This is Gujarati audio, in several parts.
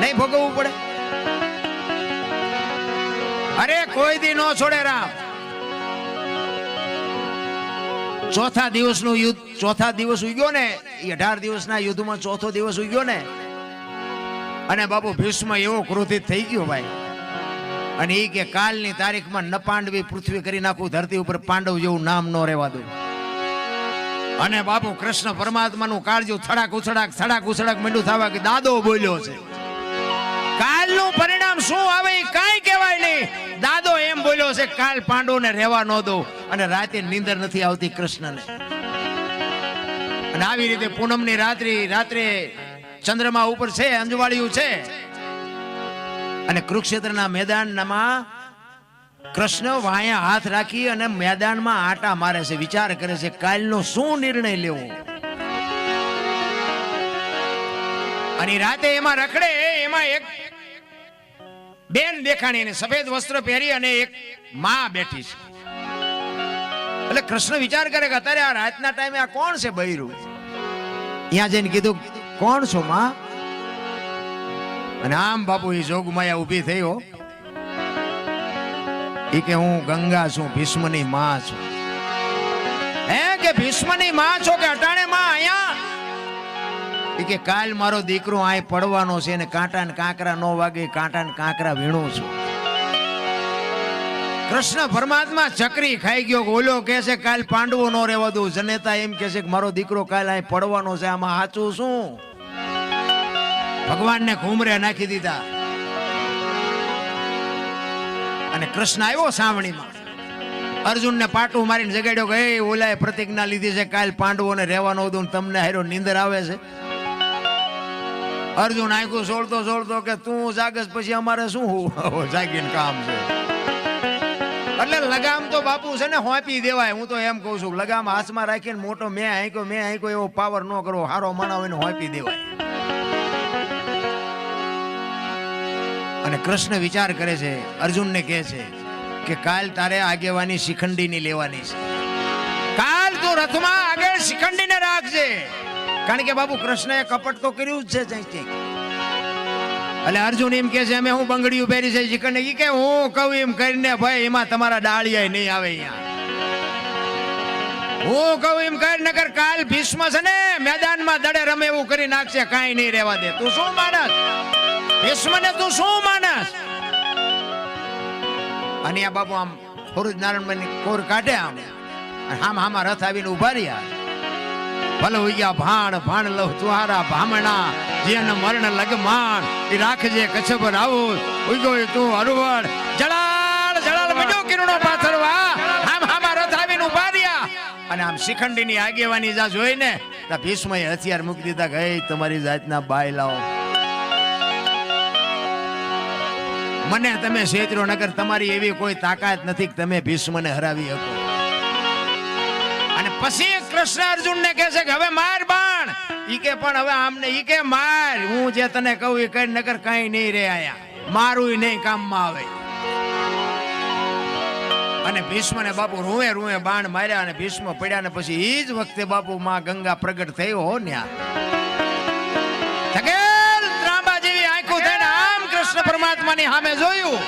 નહીં ભોગવવું પડે. અરે, કોઈ દી નો છોડે રામ. ચોથા દિવસનું યુદ્ધ, ચોથા દિવસ ઉગ્યો ને એ અઢાર દિવસના યુદ્ધમાં ચોથો દિવસ ઉગ્યો ને, અને બાપુ ભીષ્મ એવો ક્રોધિત થઈ ગયો ભાઈ. અને એ કે કાલની તારીખમાં ન પાંડવી પૃથ્વી કરી નાખું, ધરતી ઉપર પાંડવ જેવું નામ ન રહેવા દઉં. અને બાપુ કૃષ્ણ પરમાત્માનું કાળજું થડાક ઉછડાક થડાક ઉછડાક મંડું થવા કે દાદો બોલ્યો છે. શું આવે એ કાંઈ કહેવાય નહીં. દાદો એમ બોલ્યો છે, કાલ પાંડવોને રહેવા ન દો અને રાતે નીંદર નથી આવતી કૃષ્ણને. અને આવી રીતે પૂનમની રાત્રિ, રાત્રે ચંદ્રમા ઉપર છે, અંજવાળિયું છે. અને કુરુક્ષેત્રના મેદાનમાં કૃષ્ણ વાયા હાથ રાખી અને મેદાનમાં આટા મારે છે, વિચાર કરે છે, કાલનો શું નિર્ણય લેવો? અને રાતે એમાં રખડે, એમાં એક બેન દેખાણી અને સફેદ વસ્ત્ર પહેરી અને એક માં બેઠી છે. એટલે કૃષ્ણ વિચાર કરે કે અત્યારે આ રાતના ટાઈમે આ કોણ છે બૈરું? ત્યાં જઈને કીધું, કોણ છો માં? અને આમ બાપુ એ જોગમાયા ઊભી થઈ હો. એ કે, હું ગંગા છું, ભીષ્મની માં છું. હે કે ભીષ્મની માં છો કે અટાણે માં અહીંયા ઈ કે, કાલ મારો દીકરો આય પડવાનો છે ને કાંટા ને કાંકરા નો વાગે, કાંટા ને કાંકરા વીણું છું. કૃષ્ણ પરમાત્મા ચકરી ખાઈ ગયો, ઓલો કે છે, કાલ પાંડવો નો રહેવા દઉં જનેતા એમ કે છે કે, મારો દીકરો કાલ આય પડવાનો છે, આમાં સાચું શું? ભગવાનને ઘૂમરે નાખી દીધા. અને કૃષ્ણ આવ્યો સાવણીમાં. અર્જુનને પાટું મારીને જગાડ્યો કે, એ ઓલાએ પ્રતિજ્ઞા લીધી છે, કાલ પાંડવોને રહેવાનો દઉં તમને હારો નીંદર આવે છે. અર્જુન આંખું સોળતો સોળતો કે તું જાગસ પછી અમારે શું જાગીને કામ છે. એટલે લગામ તો બાપુ છે ને, હોંપી દેવાય. હું તો એમ કહું છું, લગામ હાથમાં રાખીને મોટો મેં આંક્યો મેં આંક્યો એવો પાવર ન કરવો. હારો માણાવો એને હોંપી દેવાય. અને કૃષ્ણ વિચાર કરે છે, અર્જુનને કહે છે કે કાલ તારે આગેવાની શિખંડીની લેવાની છે. કાલ તું રથમાં આગળ શિખંડીને રાખજે. કારણ કે બાબુ કૃષ્ણએ કપટ તો કર્યું જ છે જ્યાંથી એટલે અર્જુન એમ કે છે, અમે હું બંગડીયું પહેરી છે? ચિકન એ કે હું કહું એમ કરીને ભાઈ એમાં તમારા ડાળિયા નહીં આવે અહીંયા. હું કહું એમ કર નગર કાલ ભીષ્મ છે ને, મેદાનમાં દડે રમે એવું કરી નાખશે, કાંઈ નહીં રહેવા દે. તું શું માનસ ભીષ્મને તું શું માનસ અને આ બાબુ આમ ફોરુજ નારાયણ કોર કાઢે આમ. હામ હામા રથ આવીને ઊભા રહ્યા. ભલે હોઈ ભાણ ભાણ લવ તુહારા ભામણા, જેન મરણ લગમાણ, એ રાખજે કચ્છભર આવું ઉગ્યો એ તું હરવડ જળાલ જળાલ બજો કિરણો પાથરવા. આમ હામા રથ આવીને ઊભા અને આમ શિખંડીની આગેવાની જા જોઈને, તા ભીષ્મએ હથિયાર મૂકી દીધા ગઈ "એ તમારી જાતના બાય લાવો મને તમે શેત્રો નગર, તમારી એવી કોઈ તાકાત નથી કે તમે ભીષ્મને હરાવી શકો. અને પછી કૃષ્ણ અર્જુનને કહે છે કે, હવે માર બાણ. ઈ કે, પણ હવે આમને ઈ કે, માર. હું જે તને કહું એ કઈ નગર કઈ નહીં રે આયા. મારું નહીં કામમાં આવે. અને ભીષ્મ ને બાપુ રૂએ રૂએ બાણ માર્યા અને ભીષ્મ પડ્યા ને પછી એ જ વખતે બાપુ માં ગંગા પ્રગટ થયો હો ન્યા. થકેલ ત્રાંબા જેવી આંખો થઈને આમ કૃષ્ણ પરમાત્માની સામે જોયું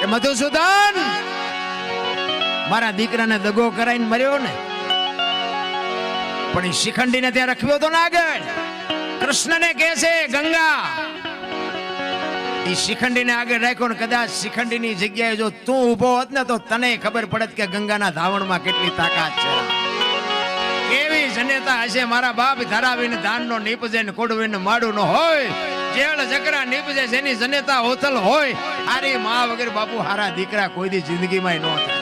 કે, મધુસૂદન, મારા દીકરાને દગો કરાઈને મર્યો ને. પણ એ શિખંડીને ત્યાં રખવ્યો હતો ને આગળ કૃષ્ણને કહે છે, ગંગા. એ શિખંડીને આગળ રાખ્યો ને કદાચ શિખંડીની જગ્યાએ જો તું ઊભો હોત ને તો તને ખબર પડત કે ગંગાના ધાવણમાં કેટલી તાકાત છે. કેવી જનેતા હશે મારા બાપ ધરાવીને ધાનનો નીપજે ને કોડવીને માડું ન હોય. જેળ જકરા નીપજે જેની જનેતા ઓથલ હોય. હારી મા વગર બાપુ હારા દીકરા કોઈ દી જિંદગીમાં ન થાય.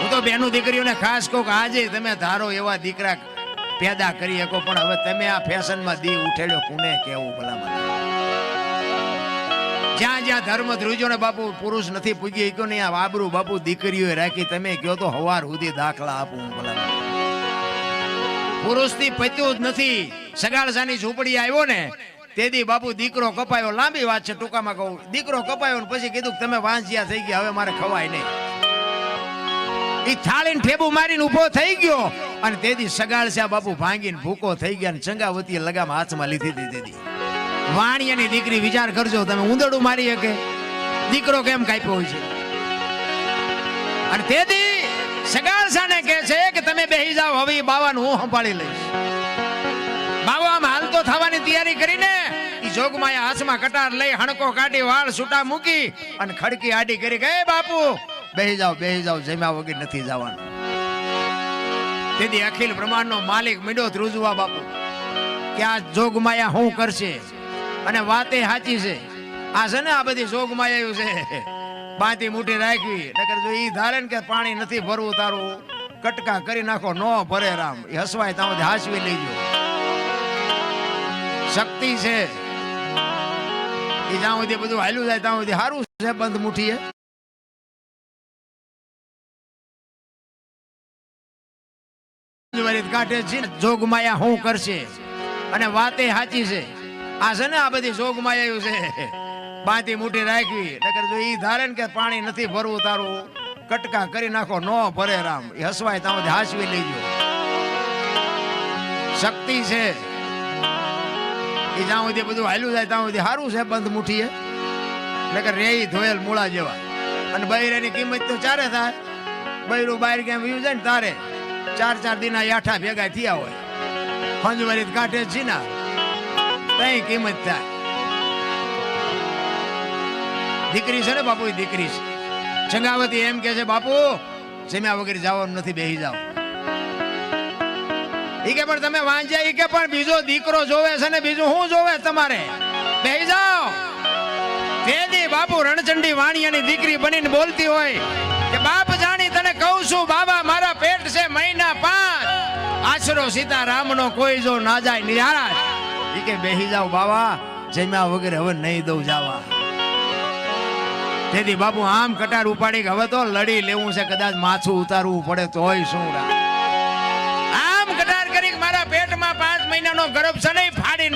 હું તો બેનું દીકરીઓને ખાસ કહું કે આજે તમે ધારો એવા દીકરા પેદા કરી શકો, પણ હવે તમે આ ફેશનમાં દી ઉઠેલો પુણે કેવું ભલામણ? જ્યાં જ્યાં ધર્મ ધ્રુજો ને બાપુ, પુરુષ નથી પૂજી ગયો ને, આ વાબરું બાપુ દીકરીઓ રાખી, તમે કયો તો હવાર સુધી દાખલા આપું ભલા પુરુષથી પત્યું જ નથી. સગાળસાની ઝૂંપડી આવ્યો ને તેથી બાપુ દીકરો કપાયો. લાંબી વાત છે, ટૂંકામાં કહું. દીકરો કપાયો ને પછી કીધું તમે વાંચ્યા થઈ ગયા, હવે મારે ખવાય નહીં. એ થાળીને ઠેબુ મારીને ઊભો થઈ ગયો. અને તેથી સગાળસ્યા બાપુ ભાંગીને ભૂકો થઈ ગયા ને ચંગાવતીએ લગામ હાથમાં લીધી હતી તેથી વાણિયાની દીકરી વિચાર કરજો, તમે ઉંદડું મારી શકે. દીકરો કેમ કાપ્યો હોય છે? અને તેથી સગાળસાને કહે છે કે તમે બેહી જાઓ, હવે બાવાને હું સંભાળી લઈશ. બાવા, આમ હાલતો થવાની તૈયારી કરીને જોગમાં જોગમાયા હાથમાં કટાર લઈ હણકો કાઢી, વાળ છૂટા મૂકી અને ખડકી આડી કરી કે બાપુ, બેહી જાઓ બેહી જાઓ, જમ્યા વગર નથી જવાનું. તેથી અખિલ બ્રહ્માંડનો માલિક મીડો ધ્રુજવા બાપુ. કે આ જોગમાયા હું કરશે? અને વાતે સાચી છે. આ છે ને આ બધી જોગમાયા છે. બાતી મુઠી રાખવી. નકર જો ઈ ધારે કે પાણી નથી ભરવું તારું, કટકા કરી નાખો, નો ભરે રામ. એ હસવાય તમે હાસવી લેજો. શક્તિ છે. એ જ્યાં સુધી બધું હાલ્યું જાય, ત્યાં સુધી સારું છે બંધ મુઠીએ વરિત કાઢે છે જોગમાયા હું કરશે? અને વાતે સાચી છે. આ છે ને આ બધી જોગમાયા છે. બાંધી મુઠી રાખવી. નકર જો ઈ ધારે કે પાણી નથી ભરવું તારું, કટકા કરી નાખો, નો ભરે રામ. એ હસવાય ત્યાં હાસવી લેજો શક્તિ છે. એ જ્યાં સુધી બધું હાલ્યું જાય ત્યાં સુધી સારું છે બંધ મુઠીએ. નકર રે ઈ ધોયેલ મૂળા જેવા. અને બૈરાની કિંમત તો ચારે થાય. બૈરું બહાર કેમ વ્યુ જાય ને તારે. ચાર ચાર દિના યાઠા ભેગા થયા હોય. ફંજવરી કાઢે જીના. કઈ કિંમત થાય. દીકરી છે ને બાપુ, એ દીકરી છે. ચંગાવતી એમ કે છે, બાપુ, જમ્યા વગર જવાનું નથી, બેહી જાઓ. ઈ કે, પણ તમે વાંચ્યા ઈ કે, પણ બીજો દીકરો જોવે છે ને, બીજું શું જોવે તમારે? બેહી જાઓ. તેદી બાપુ રણચંડી વાણિયાની દીકરી બનીને બોલતી હોય કે, બાપ જાણી તને કહું છું, બાબા મહિના પાંચ આશરો સીતારામનો કોઈ જો ના જાય ઈ કે બેહી જાવ બાવા, જમ્યા વગર હવે નહીં દઉં જાવા. તેથી બાપુ આમ કટાર ઉપાડી હવે તો લડી લેવું છે, કદાચ માથું ઉતારવું પડે તોય શું રા. આમ કટાર કરી મારા પેટમાં પાંચ મહિનાનો ગર્ભ છે નહીં ફાડીને